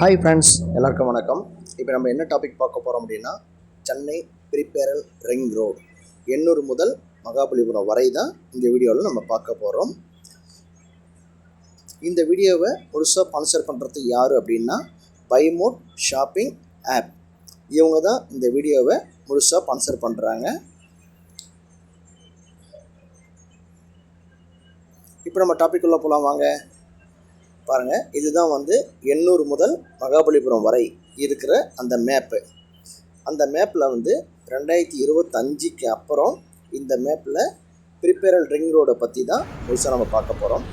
Hi friends எல்லாருக்கும் வணக்கம். இப்போ நம்ம என்ன டாபிக் பார்க்க போகிறோம் அப்படின்னா Chennai peripheral ring road. Ennore முதல் மகாபலிபுரம் வரை தான் இந்த வீடியோவில் நம்ம பார்க்க போகிறோம் இந்த வீடியோவை முழுசாக ஸ்பான்சர் பண்ணுறது யார் அப்படின்னா பைமோட் ஷாப்பிங் ஆப் இவங்க தான் இந்த வீடியோவை முழுசாக ஸ்பான்சர் பண்ணுறாங்க இப்போ நம்ம டாபிக் உள்ளே போகலாம் வாங்க. பாருங்கள் இதுதான் வந்து எண்ணூர் முதல் மகாபலிபுரம் வரை இருக்கிற அந்த மேப்பு அந்த மேப்பில் வந்து ரெண்டாயிரத்தி இருபத்தஞ்சிக்கு அப்புறம் இந்த மேப்பில் ப்ரிப்பேரல் ரிங் ரோடை பற்றி தான் முழுசாக நம்ம பார்க்க போகிறோம்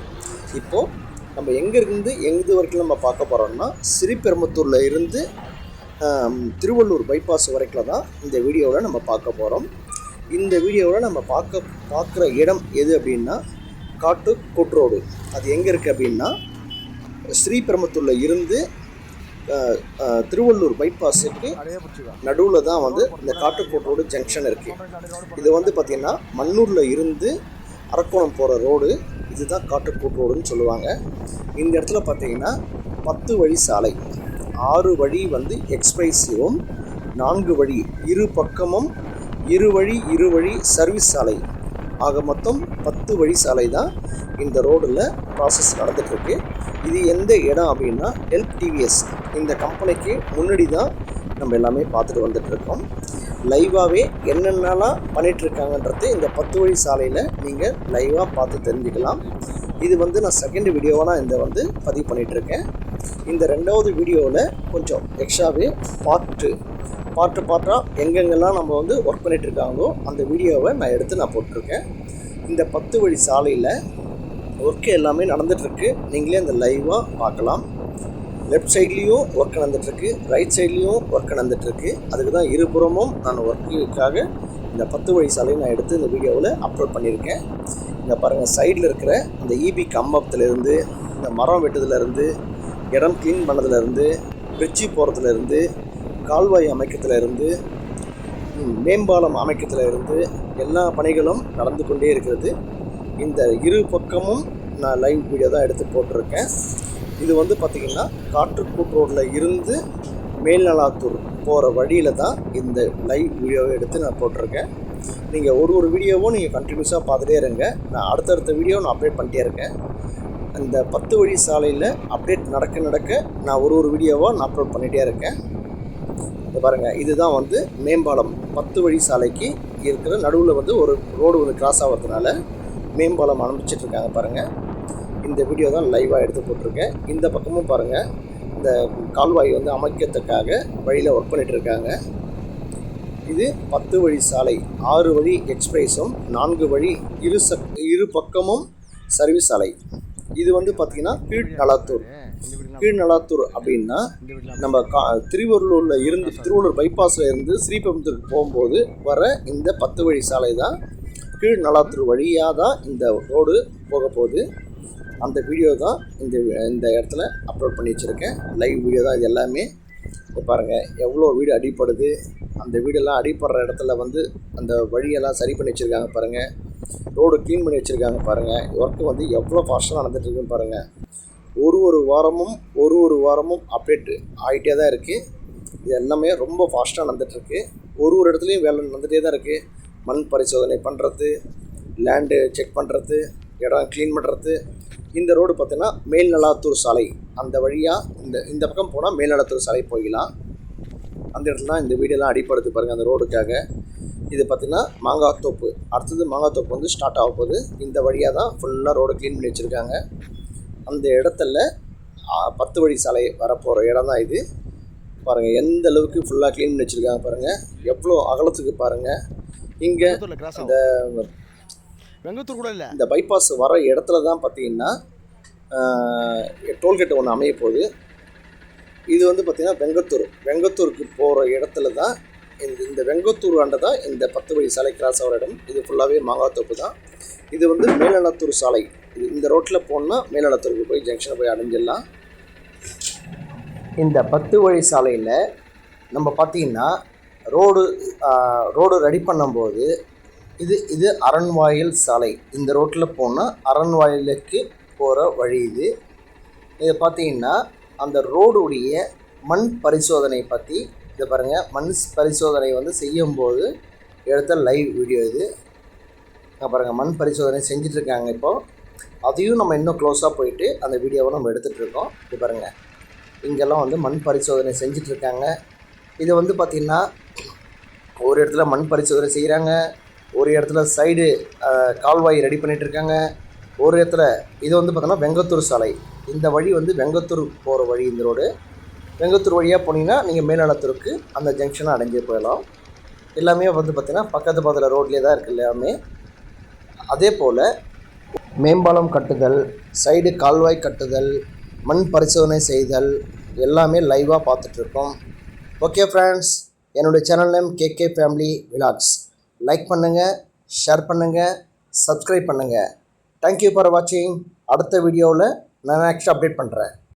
இப்போது நம்ம எங்கேருந்து எங்கே வரைக்கும் நம்ம பார்க்க போகிறோம்னா ஸ்ரீபெரும்புத்தூரில் இருந்து திருவள்ளூர் பைபாஸ் வரைக்கும் தான் இந்த வீடியோவில் நம்ம பார்க்க போகிறோம் இந்த வீடியோவில் நம்ம பார்க்க பார்க்குற இடம் எது அப்படின்னா காட்டு ரோடு அது எங்கே இருக்குது அப்படின்னா ஸ்ரீபெரும்புத்தூரில் இருந்து திருவள்ளூர் பைபாஸுக்கு நடுவில் தான் வந்து இந்த காட்டுக்கோட் ரோடு ஜங்ஷன் இருக்குது இது வந்து பார்த்திங்கன்னா மண்ணூரில் இருந்து அரக்கோணம் போகிற ரோடு. இதுதான் காட்டுக்கோட் ரோடுன்னு சொல்லுவாங்க. இந்த இடத்துல பார்த்தீங்கன்னா பத்து வழி சாலை ஆறு வழி வந்து எக்ஸ்பிரைசிவும் நான்கு வழி இரு பக்கமும் இரு வழி இரு வழி சர்வீஸ் சாலை. ஆக மொத்தம் பத்து வழி சாலை தான் இந்த ரோடில் ப்ராசஸ் நடந்துகிட்ருக்கு இது எந்த இடம் அப்படின்னா எல்ப் டிவிஎஸ் இந்த கம்பெனிக்கு முன்னாடி தான் நம்ம எல்லாமே பார்த்துட்டு வந்துட்டுருக்கோம். லைவாகவே என்னென்னலாம் பண்ணிகிட்ருக்காங்கன்றது இந்த பத்து வழி சாலையில் நீங்கள் லைவாக பார்த்து தெரிஞ்சுக்கலாம். இது வந்து நான் செகண்ட் வீடியோவாக நான் இந்த வந்து பதிவு பண்ணிகிட்ருக்கேன் இந்த ரெண்டாவது வீடியோவில் கொஞ்சம் எக்ஸ்ட்ராவே பார்ட்டு பார்ட்டு பார்ட்டாக எங்கெங்கெல்லாம் நம்ம வந்து ஒர்க் பண்ணிகிட்ருக்காங்களோ அந்த வீடியோவை நான் எடுத்து நான் போட்டிருக்கேன். இந்த பத்து வழி சாலையில் ஒர்க்கு எல்லாமே நடந்துகிட்ருக்கு நீங்களே அந்த லைவாக பார்க்கலாம். லெஃப்ட் சைட்லேயும் ஒர்க் நடந்துகிட்ருக்கு ரைட் சைட்லேயும் ஒர்க் நடந்துகிட்ருக்கு அதுக்கு தான் இருபுறமும் நான் ஒர்க்குக்காக இந்த பத்து வழி சாலையை நான் எடுத்து இந்த வீடியோவில் அப்லோட் பண்ணியிருக்கேன். இங்கே பாருங்கள் சைடில் இருக்கிற அந்த இபி கம்பத்துலேருந்து இந்த மரம் வெட்டுதுலேருந்து இடம் க்ளீன் பண்ணதுலேருந்து பிரிட்ஜி போகிறதுலேருந்து கால்வாய் அமைக்கிறதுலேருந்து மேம்பாலம் அமைக்கிறதுலேருந்து எல்லா பணிகளும் நடந்து கொண்டே இருக்கிறது. இந்த இரு பக்கமும் நான் லைவ் வீடியோ தான் எடுத்து போட்டிருக்கேன். இது வந்து பார்த்திங்கன்னா காற்றுக்கூட் ரோட்டில் இருந்து மேல்நலாத்தூர் போகிற வழியில் தான் இந்த லைவ் வீடியோவை எடுத்து நான் போட்டிருக்கேன். நீங்கள் ஒரு ஒரு வீடியோவும் நீங்கள் கண்டினியூஸாக பார்த்துட்டே இருங்க. நான் அடுத்தடுத்த வீடியோ நான் அப்டேட் பண்ணிட்டே இருக்கேன். அந்த பத்து வழி சாலையில் அப்டேட் நடக்க நடக்க நான் ஒரு ஒரு வீடியோவாக நான் அப்லோட் பண்ணிகிட்டே இருக்கேன். இது பாருங்கள் இதுதான் வந்து மேம்பாலம். பத்து வழி சாலைக்கு இருக்கிற நடுவில் வந்து ஒரு ரோடு வந்து கிராஸ் ஆகிறதுனால மேம்பாலம் ஆரம்பிச்சிட்டு இருக்காங்க பாருங்கள் இந்த வீடியோ தான் லைவாக எடுத்து போட்டிருக்கேன். இந்த பக்கமும் பாருங்கள் இந்த கால்வாய் வந்து அமைக்கிறதுக்காக வழியில் ஒர்க் பண்ணிட்டு இருக்காங்க இது பத்து வழி சாலை ஆறு வழி எக்ஸ்பிரஸும் நான்கு வழி இரு சக் இரு பக்கமும் சர்வீஸ் சாலை. இது வந்து பார்த்திங்கன்னா கீழ்நலாத்தூர். கீழ்நலாத்தூர் அப்படின்னா நம்ம கா திருவள்ளூரில் இருந்து திருவள்ளூர் பைபாஸில் இருந்து ஸ்ரீபெரும்புத்தூருக்கு போகும்போது வர இந்த பத்து வழி சாலை தான் கீழ் நலாத்தூர் வழியாக தான் இந்த ரோடு போக போகுது. அந்த வீடியோ தான் இந்த இந்த இடத்துல அப்லோட் பண்ணி வச்சுருக்கேன். லைவ் வீடியோ தான் இது எல்லாமே. பாருங்கள் எவ்வளோ வீடு அடிப்படுது அந்த வீடெல்லாம் அடிப்படுற இடத்துல வந்து அந்த வழியெல்லாம் சரி பண்ணி வச்சுருக்காங்க பாருங்கள் ரோடு க்ளீன் பண்ணி வச்சுருக்காங்க பாருங்கள் ஒர்க்கு வந்து எவ்வளோ ஃபாஸ்ட்டாக நடந்துட்டுருக்குன்னு பாருங்கள் ஒரு ஒரு வாரமும் ஒரு ஒரு வாரமும் அப்டேட் ஆகிட்டே தான் இருக்குது இது எல்லாமே ரொம்ப ஃபாஸ்ட்டாக நடந்துகிட்ருக்கு ஒரு ஒரு இடத்துலையும் வேலை நடந்துகிட்டே தான் இருக்குது மண் பரிசோதனை பண்ணுறது லேண்டு செக் பண்ணுறது இடம் க்ளீன் பண்ணுறது இந்த ரோடு பார்த்திங்கன்னா மேல்நலாத்தூர் சாலை. அந்த வழியாக இந்த இந்த பக்கம் போனால் மேல்நலாத்தூர் சாலை போய்க்கலாம் அந்த இடத்துல தான் இந்த வீடெல்லாம் அடிப்படுத்து பாருங்கள் அந்த ரோடுக்காக இது பார்த்திங்கன்னா மாங்காத்தோப்பு. அடுத்தது மாங்காத்தோப்பு வந்து ஸ்டார்ட் ஆக போகுது. இந்த வழியாக தான் ஃபுல்லாக ரோடு க்ளீன் பண்ணி வச்சுருக்காங்க. அந்த இடத்துல பத்து வழி சாலை வரப்போகிற இடம் தான் இது. பாருங்கள் எந்த அளவுக்கு ஃபுல்லாக க்ளீன் பண்ணி வச்சுருக்காங்க பாருங்கள் எவ்வளோ அகலத்துக்கு பாருங்கள் இங்கே இந்த வெங்கத்தூர் கூட இல்ல. இந்த பைபாஸ் வர இடத்துல தான் பார்த்தீங்கன்னா டோல்கேட் ஒன்று அமைய போகுது. இது வந்து பார்த்திங்கன்னா வெங்கத்தூர். வெங்கத்தூருக்கு போகிற இடத்துல தான் இந்த இந்த வெங்கத்தூர் ஆண்ட தான் இந்த பத்து வழி சாலை கிராஸ் ஆகிற இடம். இது ஃபுல்லாகவே மாங்காத்தோப்பு தான். இது வந்து மேலநத்தூர் சாலை. இது இந்த ரோட்டில் போனால் மேலநத்தூருக்கு போய் ஜங்ஷனை போய் அடைஞ்சிடலாம். இந்த பத்து வழி சாலையில் நம்ம பார்த்தீங்கன்னா ரோடு ரோடு ரெடி பண்ணும்போது இது இது அரண்வாயில் சாலை. இந்த ரோட்டில் போனால் அரண்வாயிலுக்கு போகிற வழி இது. இது பார்த்தீங்கன்னா அந்த ரோடுடைய மண் பரிசோதனை பற்றி இது பாருங்கள் மண் பரிசோதனை வந்து செய்யும்போது எடுத்த லைவ் வீடியோ இது. பாருங்கள் மண் பரிசோதனை செஞ்சிட்ருக்காங்க இப்போது அதையும் நம்ம இன்னும் க்ளோஸாக போயிட்டு அந்த வீடியோவை நம்ம எடுத்துகிட்டு இருக்கோம் இது பாருங்கள் இங்கெல்லாம் வந்து மண் பரிசோதனை செஞ்சிட்ருக்காங்க. இது வந்து பார்த்திங்கன்னா ஒரு இடத்துல மண் பரிசோதனை செய்கிறாங்க ஒரு இடத்துல சைடு கால்வாய் ரெடி பண்ணிகிட்ருக்காங்க இருக்காங்க ஒரு இடத்துல இது வந்து பார்த்தோன்னா வெங்கத்தூர் சாலை. இந்த வழி வந்து வெங்கத்தூர் போகிற வழி இந்த ரோடு. வெங்கத்தூர் வழியாக போனீங்கன்னா நீங்கள் மேல்நலத்தூருக்கு அந்த ஜங்ஷனை அடைஞ்சு போயிடலாம். எல்லாமே வந்து பார்த்திங்கன்னா பக்கத்து பக்கத்தில் ரோட்லேயே தான் இருக்குது எல்லாமே. அதே போல் மேம்பாலம் கட்டுதல் சைடு கால்வாய் கட்டுதல் மண் பரிசோதனை செய்தல் எல்லாமே லைவாக பார்த்துட்ருக்கோம் ஓகே ஃப்ரெண்ட்ஸ் என்னுடைய channel name K K family vlogs like பண்ணுங்கள் ஷேர் பண்ணுங்கள் சப்ஸ்கிரைப் பண்ணுங்கள் தேங்க்யூ ஃபார் வாட்சிங் அடுத்த வீடியோவில் நான் நெக்ஸ்ட் அப்டேட் பண்ணுறேன்